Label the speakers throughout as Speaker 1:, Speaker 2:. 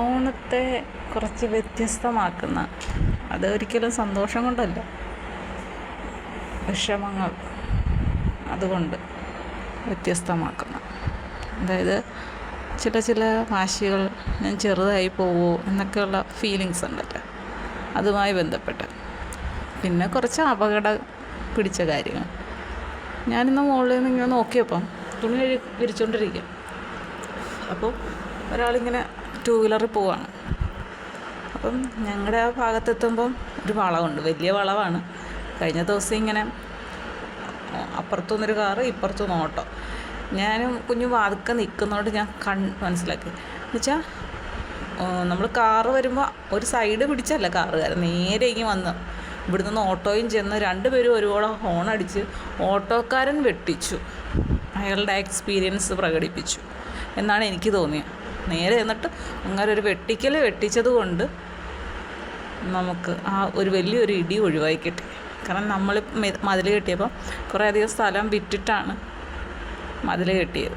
Speaker 1: ഓണത്തെ കുറച്ച് വ്യത്യസ്തമാക്കുന്ന അത് ഒരിക്കലും സന്തോഷം കൊണ്ടല്ല. വിഷമങ്ങൾ അതുകൊണ്ട് വ്യത്യസ്തമാക്കുന്ന. അതായത് ചില ചില വാശികൾ ഞാൻ ചെറുതായി പോവോ എന്നൊക്കെയുള്ള ഫീലിങ്സ് ഉണ്ടല്ലോ. അതുമായി ബന്ധപ്പെട്ട്. പിന്നെ കുറച്ച് അപകട പിടിച്ച കാര്യങ്ങൾ. ഞാനിന്ന് മുകളിൽ നിന്ന് ഇങ്ങനെ നോക്കിയപ്പം തുണി വിരിച്ചുകൊണ്ടിരിക്കുക അപ്പോൾ ഒരാളിങ്ങനെ ടൂ വീലറിൽ പോവാണ്. അപ്പം ഞങ്ങളുടെ ആ ഭാഗത്തെത്തുമ്പം ഒരു വളവുണ്ട്. വലിയ വളവാണ്. കഴിഞ്ഞ ദിവസം ഇങ്ങനെ അപ്പുറത്തു നിന്നൊരു കാറ് ഇപ്പുറത്തു നിന്ന് ഓട്ടോ. ഞാനും കുഞ്ഞു വാതുക്കെ നിൽക്കുന്നതുകൊണ്ട് ഞാൻ കൺ മനസ്സിലാക്കി. എന്നുവെച്ചാൽ നമ്മൾ കാറ് വരുമ്പോൾ ഒരു സൈഡ് പിടിച്ചല്ല കാറുകാരൻ നേരെ ഇങ്ങനെ വന്ന്. ഇവിടെ നിന്ന് ഓട്ടോയും ചെന്ന് രണ്ടുപേരും ഒരുപാട് ഹോൺ അടിച്ച് ഓട്ടോക്കാരൻ വെട്ടിച്ചു. അയാളുടെ എക്സ്പീരിയൻസ് പ്രകടിപ്പിച്ചു. എന്നാണ് എനിക്ക് തോന്നിയത് നേരെ എന്നിട്ട് അങ്ങനെ ഒരു വെട്ടിക്കൽ വെട്ടിച്ചത് കൊണ്ട് നമുക്ക് ആ ഒരു വലിയൊരു ഇടി ഒഴിവായി കിട്ടി. കാരണം നമ്മൾ മതിൽ കെട്ടിയപ്പം കുറേയധികം സ്ഥലം വിറ്റിട്ടാണ് മതിൽ കെട്ടിയത്.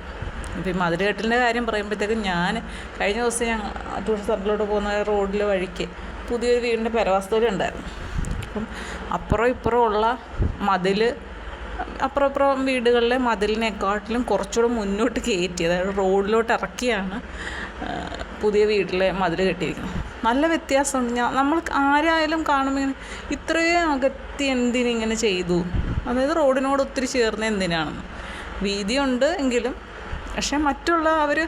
Speaker 1: അപ്പോൾ ഈ മതിൽ കെട്ടലിന്റെ കാര്യം പറയുമ്പോഴത്തേക്കും ഞാൻ കഴിഞ്ഞ ദിവസം ഞങ്ങൾ ടൂറിസ്റ്റ് സെന്ററിലോട്ട് പോകുന്ന റോഡിൽ വഴിക്ക് പുതിയൊരു വീടിന്റെ പെരവാസ്തോലി ഉണ്ടായിരുന്നു. അപ്പം അപ്പുറം ഇപ്പുറം ഉള്ള മതിൽ അപ്പുറം അപ്പുറം വീടുകളിലെ മതിലിനെക്കാട്ടിലും കുറച്ചുകൂടെ മുന്നോട്ട് കയറ്റി അതായത് റോഡിലോട്ട് ഇറക്കിയാണ് പുതിയ വീട്ടിലെ മതിൽ കെട്ടിയിരിക്കുന്നത്. നല്ല വ്യത്യാസമുണ്ട്. ഞാൻ നമ്മൾ ആരായാലും കാണുമ്പോൾ ഇങ്ങനെ ഇത്രയും അകത്തി എന്തിനിങ്ങനെ ചെയ്തു? അതായത് റോഡിനോട് ഒത്തിരി ചേർന്ന് എന്തിനാണെന്ന്. വീതിയുണ്ട് എങ്കിലും പക്ഷേ മറ്റുള്ള അവർ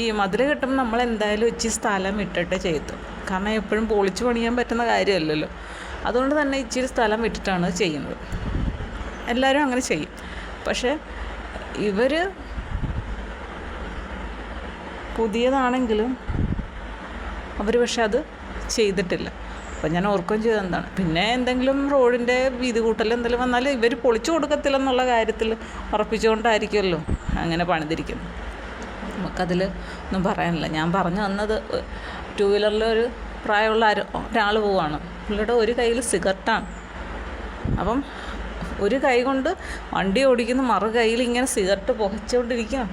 Speaker 1: ഈ മതിൽ കെട്ടുമ്പോൾ നമ്മൾ എന്തായാലും ഇച്ചി സ്ഥലം ഇട്ടിട്ട് ചെയ്തു കാരണം എപ്പോഴും പൊളിച്ച് പണിയാൻ പറ്റുന്ന കാര്യമല്ലല്ലോ. അതുകൊണ്ട് തന്നെ ഇച്ചിരി സ്ഥലം വിട്ടിട്ടാണ് ചെയ്യുന്നത്. എല്ലാവരും അങ്ങനെ ചെയ്യും. പക്ഷേ ഇവർ പുതിയതാണെങ്കിലും അവർ പക്ഷെ അത് ചെയ്തിട്ടില്ല. അപ്പം ഞാൻ ഓർക്കുകയും ചെയ്തത് എന്താണ് പിന്നെ എന്തെങ്കിലും റോഡിന്റെ വീതി കൂട്ടൽ എന്തെങ്കിലും വന്നാൽ ഇവർ പൊളിച്ചു കൊടുക്കത്തില്ലെന്നുള്ള കാര്യത്തിൽ ഉറപ്പിച്ചുകൊണ്ടായിരിക്കുമല്ലോ അങ്ങനെ പണിതിരിക്കുന്നത്. നമുക്കതിൽ ഒന്നും പറയാനില്ല. ഞാൻ പറഞ്ഞു വന്നത് ടു വീലറിൽ ഒരു പ്രായമുള്ള ആരോ ഒരാൾ പോവാണ്. പുള്ളിയുടെ ഒരു കയ്യിൽ സിഗരറ്റാണ്. അപ്പം ഒരു കൈ കൊണ്ട് വണ്ടി ഓടിക്കുന്ന മറു കയ്യിൽ ഇങ്ങനെ സിഗരറ്റ് പുകച്ചുകൊണ്ടിരിക്കുകയാണ്.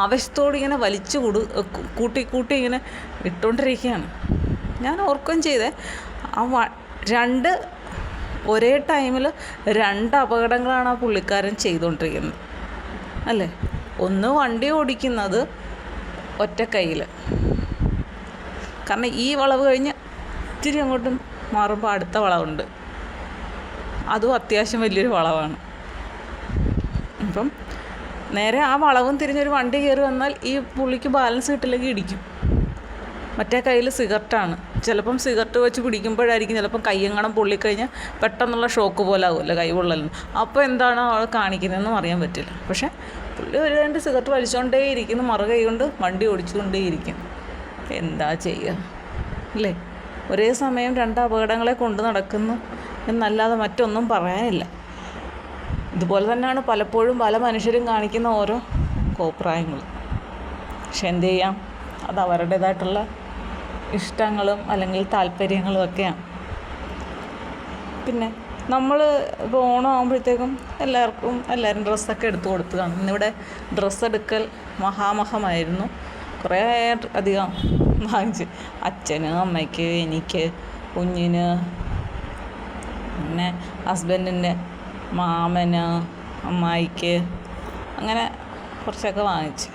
Speaker 1: ആവശ്യത്തോട് ഇങ്ങനെ വലിച്ചു കൊടു കൂട്ടി കൂട്ടി ഇങ്ങനെ ഇട്ടുകൊണ്ടിരിക്കുകയാണ് ഞാൻ ഓർക്കുകയും ചെയ്തേ ആ രണ്ട് ഒരേ ടൈമിൽ രണ്ട് അപകടങ്ങളാണ് ആ പുള്ളിക്കാരൻ ചെയ്തുകൊണ്ടിരിക്കുന്നത്. അല്ലേ? ഒന്ന് വണ്ടി ഓടിക്കുന്നത് ഒറ്റ കയ്യിൽ കാരണം ഈ വളവ് കഴിഞ്ഞ് ഇത്തിരി അങ്ങോട്ടും മാറുമ്പോൾ അടുത്ത വളവുണ്ട്. അതും അത്യാവശ്യം വലിയൊരു വളവാണ്. അപ്പം നേരെ ആ വളവും തിരിഞ്ഞൊരു വണ്ടി കയറി വന്നാൽ ഈ പുള്ളിക്ക് ബാലൻസ് കിട്ടില്ലെങ്കിൽ ഇടിക്കും. മറ്റേ കയ്യിൽ സിഗരറ്റാണ്. ചിലപ്പം സിഗരറ്റ് വെച്ച് പിടിക്കുമ്പോഴായിരിക്കും ചിലപ്പം കയ്യങ്ങണം പൊള്ളിക്കഴിഞ്ഞാൽ പെട്ടെന്നുള്ള ഷോക്ക് പോലെ ആകുമല്ലോ കൈ അപ്പോൾ എന്താണ് അവൾ കാണിക്കുന്നതെന്നും അറിയാൻ പറ്റില്ല. പക്ഷേ പുള്ളി ഒരു രണ്ട് സിഗരറ്റ് വലിച്ചുകൊണ്ടേ ഇരിക്കുന്നു മറു കൈ കൊണ്ട് വണ്ടി ഓടിച്ചുകൊണ്ടേ ഇരിക്കും എന്താ ചെയ്യുക? അല്ലേ? ഒരേ സമയം രണ്ട് അപകടങ്ങളെ കൊണ്ട് നടക്കുന്നു. എന്നല്ലാതെ മറ്റൊന്നും പറയാനില്ല. ഇതുപോലെ തന്നെയാണ് പലപ്പോഴും പല മനുഷ്യരും കാണിക്കുന്ന ഓരോ കോപ്രായങ്ങൾ പക്ഷെ എന്ത് ചെയ്യാം? അത് അവരുടേതായിട്ടുള്ള ഇഷ്ടങ്ങളും അല്ലെങ്കിൽ താല്പര്യങ്ങളും ഒക്കെയാണ്. പിന്നെ നമ്മൾ ഇപ്പോൾ ഓണം ആകുമ്പോഴത്തേക്കും എല്ലാവർക്കും എല്ലാവരും ഡ്രസ്സൊക്കെ എടുത്തു കൊടുത്തു കാണും. ഇന്നിവിടെ ഡ്രസ്സ് എടുക്കൽ മഹാമഹമായിരുന്നു. കുറേ അധികം വാങ്ങിച്ച്. അച്ഛന് അമ്മയ്ക്ക് എനിക്ക് കുഞ്ഞിന് പിന്നെ ഹസ്ബൻഡിന്റെ മാമന് അമ്മായിക്ക് അങ്ങനെ കുറച്ചൊക്കെ വാങ്ങിച്ച്.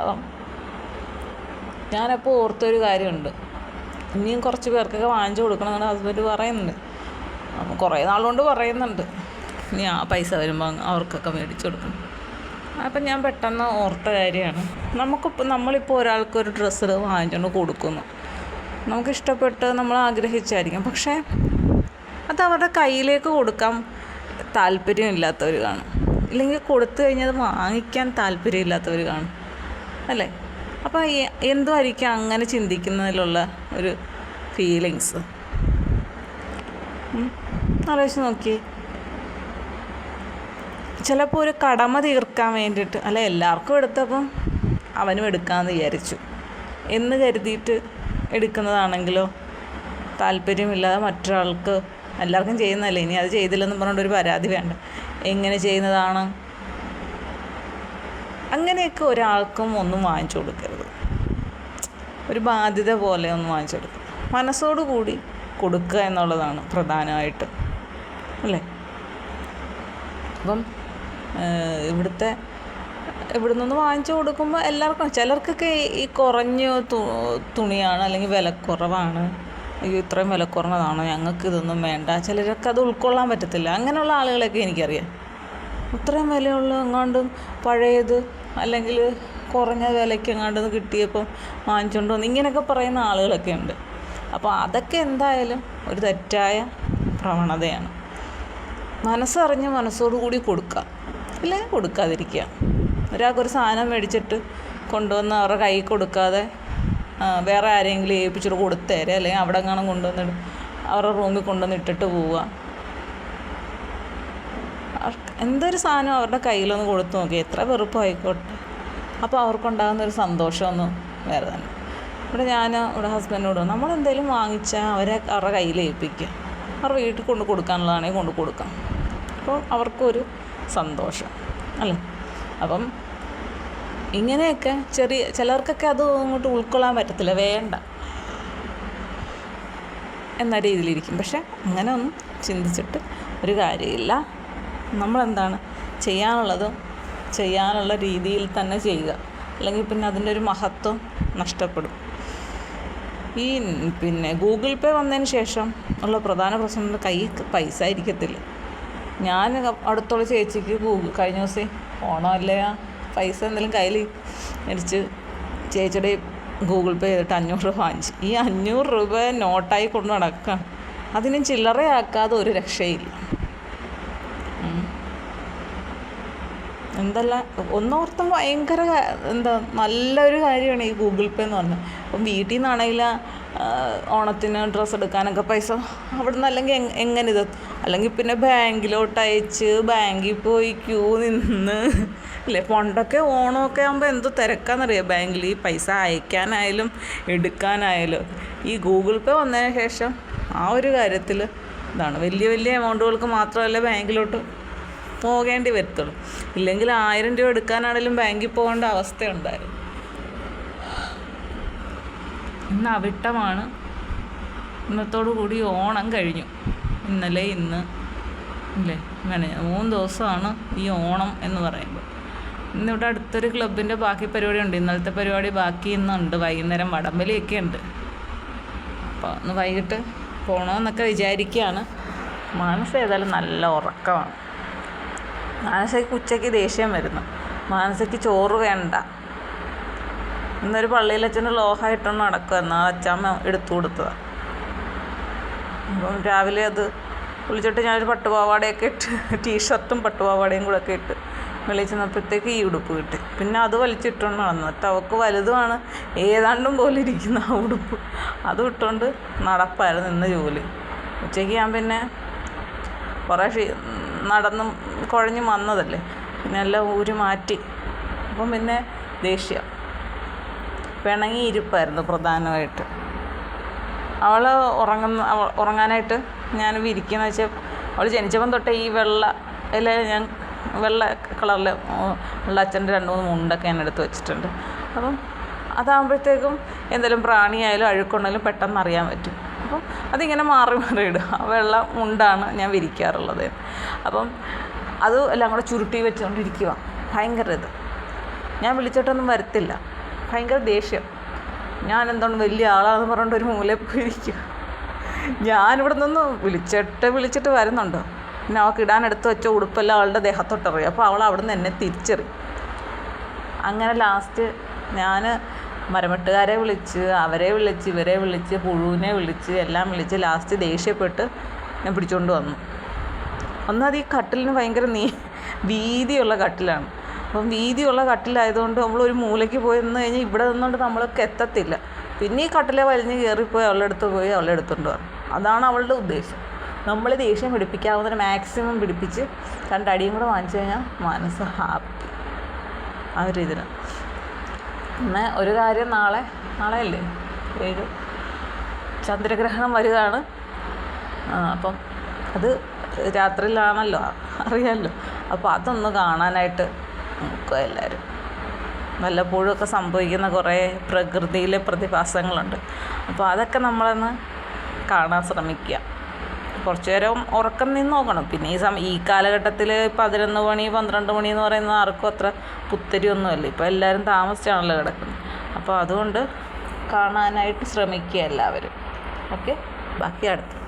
Speaker 1: അപ്പം ഞാനപ്പോൾ ഓർത്തൊരു കാര്യമുണ്ട്. ഇനിയും കുറച്ച് പേർക്കൊക്കെ വാങ്ങിച്ചു കൊടുക്കണം എന്ന് ഹസ്ബൻഡ് പറയുന്നുണ്ട് അപ്പം കുറേ നാളുകൊണ്ട് പറയുന്നുണ്ട്. ഇനി ആ പൈസ വരുമ്പോൾ അവർക്കൊക്കെ മേടിച്ചു കൊടുക്കണം അപ്പം ഞാൻ പെട്ടെന്ന് ഓർത്ത കാര്യമാണ്. നമുക്കിപ്പോൾ നമ്മളിപ്പോൾ ഒരാൾക്ക് ഒരു ഡ്രസ്സ് വാങ്ങിച്ചുകൊണ്ട് കൊടുക്കുന്നു. നമുക്കിഷ്ടപ്പെട്ട് നമ്മൾ ആഗ്രഹിച്ചായിരിക്കും. പക്ഷേ അത് അവരുടെ കയ്യിലേക്ക് കൊടുക്കാൻ താല്പര്യമില്ലാത്തവർ കാണും. ഇല്ലെങ്കിൽ കൊടുത്തു കഴിഞ്ഞാൽ അത് വാങ്ങിക്കാൻ താല്പര്യമില്ലാത്തവർ കാണും. അല്ലേ? അപ്പോൾ എന്തുമായിരിക്കും അങ്ങനെ ചിന്തിക്കുന്നതിലുള്ള ഒരു ഫീലിങ്സ് ആലോചിച്ച് നോക്കി ചിലപ്പോൾ ഒരു കടമ തീർക്കാൻ വേണ്ടിയിട്ട് അല്ല എല്ലാവർക്കും എടുത്തപ്പം അവനും എടുക്കാമെന്ന് വിചാരിച്ചു. എന്ന് കരുതിയിട്ട് എടുക്കുന്നതാണെങ്കിലോ താല്പര്യമില്ലാതെ മറ്റൊരാൾക്ക് എല്ലാവർക്കും ചെയ്യുന്നതല്ലേ? ഇനി അത് ചെയ്തില്ലെന്ന് പറഞ്ഞുകൊണ്ട് ഒരു പരാതി വേണ്ട. എങ്ങനെ ചെയ്യുന്നതാണ്? അങ്ങനെയൊക്കെ ഒരാൾക്കും ഒന്നും വാങ്ങിച്ചു കൊടുക്കരുത്. ഒരു ബാധ്യത പോലെ ഒന്ന് വാങ്ങിച്ചു കൊടുക്കുക മനസ്സോടു കൂടി കൊടുക്കുക എന്നുള്ളതാണ് പ്രധാനമായിട്ട്. അല്ലേ? അപ്പം ഇവിടുത്തെ ഇവിടെ നിന്ന് വാങ്ങിച്ചു കൊടുക്കുമ്പോൾ എല്ലാവർക്കും ചിലർക്കൊക്കെ ഈ- കുറഞ്ഞ തുണിയാണ് അല്ലെങ്കിൽ വിലക്കുറവാണ്. അയ്യോ ഇത്രയും വിലക്കുറഞ്ഞതാണോ ഞങ്ങൾക്ക് ഇതൊന്നും വേണ്ട. ചിലരൊക്കെ അത് ഉൾക്കൊള്ളാൻ പറ്റത്തില്ല. അങ്ങനെയുള്ള ആളുകളെയൊക്കെ എനിക്കറിയാം. ഇത്രയും വിലയുള്ള എങ്ങാണ്ടും പഴയത് അല്ലെങ്കിൽ കുറഞ്ഞ വിലയ്ക്ക് എങ്ങാണ്ട് കിട്ടിയപ്പം വാങ്ങിച്ചുകൊണ്ട് വന്ന് ഇങ്ങനെയൊക്കെ പറയുന്ന ആളുകളൊക്കെ ഉണ്ട്. അപ്പോൾ അതൊക്കെ എന്തായാലും ഒരു തെറ്റായ പ്രവണതയാണ്. മനസ്സറിഞ്ഞ് മനസ്സോടുകൂടി കൊടുക്കുക. അല്ലെങ്കിൽ കൊടുക്കാതിരിക്കുക. ഒരാൾക്കൊരു സാധനം മേടിച്ചിട്ട് കൊണ്ടുവന്ന് അവരുടെ കൈ കൊടുക്കാതെ വേറെ ആരെങ്കിലും ഏൽപ്പിച്ചിട്ട് കൊടുത്തേരെ അല്ലെങ്കിൽ അവിടെ എങ്ങാനും കൊണ്ടുവന്നിട്ട് അവരുടെ റൂമിൽ കൊണ്ടുവന്ന് ഇട്ടിട്ട് പോവുക. എന്തൊരു സാധനം അവരുടെ കയ്യിലൊന്ന് കൊടുത്തു നോക്കി. എത്ര വെറുപ്പായിക്കോട്ടെ. അപ്പോൾ അവർക്കുണ്ടാകുന്ന ഒരു സന്തോഷമൊന്നും വേറെ തന്നെ. ഇവിടെ ഞാൻ ഇവിടെ ഹസ്ബൻഡിനോട് നമ്മൾ എന്തെങ്കിലും വാങ്ങിച്ചാൽ അവരെ അവരുടെ കയ്യിൽ ഏൽപ്പിക്കുക. അവരുടെ വീട്ടിൽ കൊണ്ട് കൊടുക്കാനുള്ളതാണെങ്കിൽ കൊണ്ട് കൊടുക്കാം. അപ്പോൾ അവർക്കൊരു സന്തോഷം അല്ലേ? അപ്പം ഇങ്ങനെയൊക്കെ ചെറിയ ചിലർക്കൊക്കെ അത് അങ്ങോട്ട് ഉൾക്കൊള്ളാൻ പറ്റത്തില്ല വേണ്ട. എന്ന രീതിയിലിരിക്കും. പക്ഷെ അങ്ങനെ ഒന്നും ചിന്തിച്ചിട്ട് ഒരു കാര്യമില്ല. നമ്മളെന്താണ് ചെയ്യാനുള്ളത്? ചെയ്യാനുള്ള രീതിയിൽ തന്നെ ചെയ്യുക. അല്ലെങ്കിൽ പിന്നെ അതിന്റെ ഒരു മഹത്വം നഷ്ടപ്പെടും. ഈ പിന്നെ ഗൂഗിൾ പേ വന്നതിന് ശേഷം ഉള്ള പ്രധാന പ്രശ്നം കയ്യിൽ പൈസ ഇരിക്കത്തില്ല. ഞാൻ അടുത്തുള്ള ചേച്ചിക്ക് ഗൂഗിൾ കഴിഞ്ഞ ദിവസം ഓണം അല്ലേ പൈസ എന്തെങ്കിലും കയ്യിൽ മേടിച്ച് ചേച്ചിയുടെ ഗൂഗിൾ പേ ചെയ്തിട്ട് അഞ്ഞൂറ് രൂപ വാങ്ങിച്ചു. ഈ അഞ്ഞൂറ് രൂപ നോട്ടായി കൊണ്ടു നടക്കാം. അതിനും ചില്ലറയാക്കാതെ ഒരു രക്ഷയില്ല. എന്തല്ല ഒന്നോർത്തും ഭയങ്കര എന്താ നല്ലൊരു കാര്യമാണ് ഈ ഗൂഗിൾ പേ എന്ന് പറഞ്ഞാൽ അപ്പം വീട്ടിൽ നിന്നാണെങ്കിൽ ഓണത്തിന് ഡ്രസ്സ് എടുക്കാനൊക്കെ പൈസ. അവിടെ നിന്ന് അല്ലെങ്കിൽ എങ്- എങ്ങനെ ഇത്? അല്ലെങ്കിൽ പിന്നെ ബാങ്കിലോട്ട് അയച്ച് ബാങ്കിൽ പോയി ക്യൂ നിന്ന് അല്ലേ പണ്ടൊക്കെ ഓണമൊക്കെ ആകുമ്പോൾ എന്ത് തിരക്കാന്നറിയാം? ബാങ്കിൽ ഈ പൈസ അയക്കാനായാലും എടുക്കാനായാലും. ഈ ഗൂഗിൾ പേ വന്നതിന് ശേഷം ആ ഒരു കാര്യത്തിൽ ഇതാണ് വലിയ വലിയ എമൗണ്ടുകൾക്ക് മാത്രമല്ല ബാങ്കിലോട്ട് പോകേണ്ടി വരത്തുള്ളൂ. ഇല്ലെങ്കിൽ ആയിരം രൂപ എടുക്കാനാണെങ്കിലും ബാങ്കിൽ പോകേണ്ട അവസ്ഥയുണ്ടായിരുന്നു. ഇന്ന് അവിട്ടമാണ്. ഇന്നത്തോടു കൂടി ഓണം കഴിഞ്ഞു. ഇന്നലെ ഇന്ന് അല്ലേ അങ്ങനെ മൂന്ന് ദിവസമാണ് ഈ ഓണം എന്ന് പറയുമ്പോൾ ഇന്നിവിടെ അടുത്തൊരു ക്ലബിന്റെ ബാക്കി പരിപാടി ഉണ്ട് ഇന്നലത്തെ പരിപാടി ബാക്കി ഇന്നുണ്ട്. വൈകുന്നേരം വടംവലിയൊക്കെ ഉണ്ട്. അപ്പോൾ ഒന്ന് വൈകിട്ട് പോകണമെന്നൊക്കെ വിചാരിക്കുകയാണ് മാനസ ഏതായാലും നല്ല ഉറക്കമാണ്. മാനസയ്ക്ക് ഉച്ചയ്ക്ക് ദേഷ്യം വരുന്നു. മാനസയ്ക്ക് ചോറ് വേണ്ട. ഇന്നൊരു പള്ളിയിൽ അച്ഛന്റെ ലോഹമായിട്ടൊന്നും നടക്കുക എന്നാൽ അച്ഛമ്മ എടുത്തു കൊടുത്തതാണ് അപ്പം രാവിലെ അത് കുളിച്ചിട്ട് ഞാനൊരു പട്ടുപാവാടയൊക്കെ ഇട്ട് ടീഷർട്ടും പട്ടുപാവാടയും കൂടെ ഒക്കെ ഇട്ട് വെളിയിൽ ചെന്നപ്പോഴത്തേക്ക് ഈ ഉടുപ്പ് കിട്ടി. പിന്നെ അത് വലിച്ചിട്ടുകൊണ്ട് നടന്നു. എന്നിട്ട് അവൾക്ക് വലുതുമാണ്. ഏതാണ്ടും പോലെ ഇരിക്കുന്ന ആ ഉടുപ്പ്. അതും ഇട്ടുകൊണ്ട് നടപ്പായിരുന്നു ഇന്ന് ജോലി. ഉച്ചയ്ക്ക് ഞാൻ പിന്നെ കുറേ ക്ഷീ നടന്നും കുഴഞ്ഞു വന്നതല്ലേ. പിന്നെ എല്ലാം ഊരി മാറ്റി. അപ്പം പിന്നെ ദേഷ്യം. പിണങ്ങി ഇരിപ്പായിരുന്നു പ്രധാനമായിട്ട്. അവൾ ഉറങ്ങുന്ന ഉറങ്ങാനായിട്ട് ഞാൻ വിരിക്കുന്ന വെച്ചാൽ അവൾ ജനിച്ചപ്പം തൊട്ടേ ഈ വെള്ള ഇല ഞാൻ വെള്ള കളറിൽ ഉള്ള അച്ഛന്റെ രണ്ട് മൂന്ന് മുണ്ടൊക്കെ ഞാൻ എടുത്ത് വെച്ചിട്ടുണ്ട്. അപ്പം അതാകുമ്പോഴത്തേക്കും എന്തെങ്കിലും പ്രാണിയായാലും അഴുക്കുണ്ടെങ്കിലും പെട്ടെന്ന് അറിയാൻ പറ്റും. അപ്പം അതിങ്ങനെ മാറി മാറി ഇടുക വെള്ള മുണ്ടാണ് ഞാൻ വിരിക്കാറുള്ളത്. അപ്പം അത് എല്ലാം കൂടെ ചുരുട്ടി വെച്ചുകൊണ്ടിരിക്കുക ഭയങ്കര ഇത്. ഞാൻ വിളിച്ചിട്ടൊന്നും വരത്തില്ല. ഭയങ്കര ദേഷ്യം. ഞാൻ എന്താണ് വലിയ ആളാണെന്ന് പറഞ്ഞിട്ട് ഒരു മൂലയിൽ പോയിരിക്കുക ഞാനിവിടെ നിന്ന് വിളിച്ചിട്ട് വിളിച്ചിട്ട് വരുന്നുണ്ട്? പിന്നെ അവൾക്ക് ഇടാനെടുത്ത് വെച്ച ഉടുപ്പെല്ലാം അവളുടെ ദേഹത്തോട്ടെറിയും. അപ്പോൾ അവൾ അവിടെ നിന്ന് എന്നെ തിരിച്ചെറിയും അങ്ങനെ ലാസ്റ്റ് ഞാൻ മരമെട്ടുകാരെ വിളിച്ച് അവരെ വിളിച്ച് ഇവരെ വിളിച്ച് പുഴുവിനെ വിളിച്ച് എല്ലാം വിളിച്ച് ലാസ്റ്റ് ദേഷ്യപ്പെട്ട് ഞാൻ പിടിച്ചുകൊണ്ട് വന്നു. ഒന്നത് ഈ കട്ടിലിന് ഭയങ്കര നീ വീതിയുള്ള കട്ടിലാണ്. അപ്പം വീതിയുള്ള കട്ടിലായതുകൊണ്ട് നമ്മൾ ഒരു മൂലയ്ക്ക് പോയി നിന്ന് കഴിഞ്ഞാൽ ഇവിടെ നിന്നുകൊണ്ട് നമ്മളൊക്കെ എത്തത്തില്ല. പിന്നെ ഈ കട്ടിലെ വലിഞ്ഞ് കയറിപ്പോയി അവളുടെ അടുത്ത് പോയി അവളുടെ എടുത്തുകൊണ്ട് വന്നു. അതാണ് അവളുടെ ഉദ്ദേശം. നമ്മൾ ദേഷ്യം പിടിപ്പിക്കാവുന്നതിന് മാക്സിമം പിടിപ്പിച്ച് രണ്ടടിയും കൂടെ വാങ്ങിച്ചു കഴിഞ്ഞാൽ മനസ്സ് ഹാപ്പി ആ ഒരു ഇതിന് പിന്നെ ഒരു കാര്യം നാളെ നാളെ അല്ലേ ഏഴ്. ചന്ദ്രഗ്രഹണം വരികയാണ്. അപ്പം അത് രാത്രിയിലാണല്ലോ അറിയാമല്ലോ അപ്പോൾ അതൊന്ന് കാണാനായിട്ട് നോക്കുക എല്ലാവരും വല്ലപ്പോഴും ഒക്കെ സംഭവിക്കുന്ന കുറേ പ്രകൃതിയിലെ പ്രതിഭാസങ്ങളുണ്ട്. അപ്പോൾ അതൊക്കെ നമ്മളൊന്ന് കാണാൻ ശ്രമിക്കുക. കുറച്ച് നേരം ഉറക്കം നിന്ന് നോക്കണം. പിന്നെ ഈ സമയം ഈ കാലഘട്ടത്തിൽ പതിനൊന്ന് മണി പന്ത്രണ്ട് മണി എന്ന് പറയുന്നത് ആർക്കും അത്ര പുത്തരിയൊന്നുമല്ല. ഇപ്പോൾ എല്ലാവരും താമസിച്ചാണല്ലോ കിടക്കുന്നത്. അപ്പോൾ അതുകൊണ്ട് കാണാനായിട്ട് ശ്രമിക്കുക എല്ലാവരും. ഓക്കെ? ബാക്കി അടുത്ത്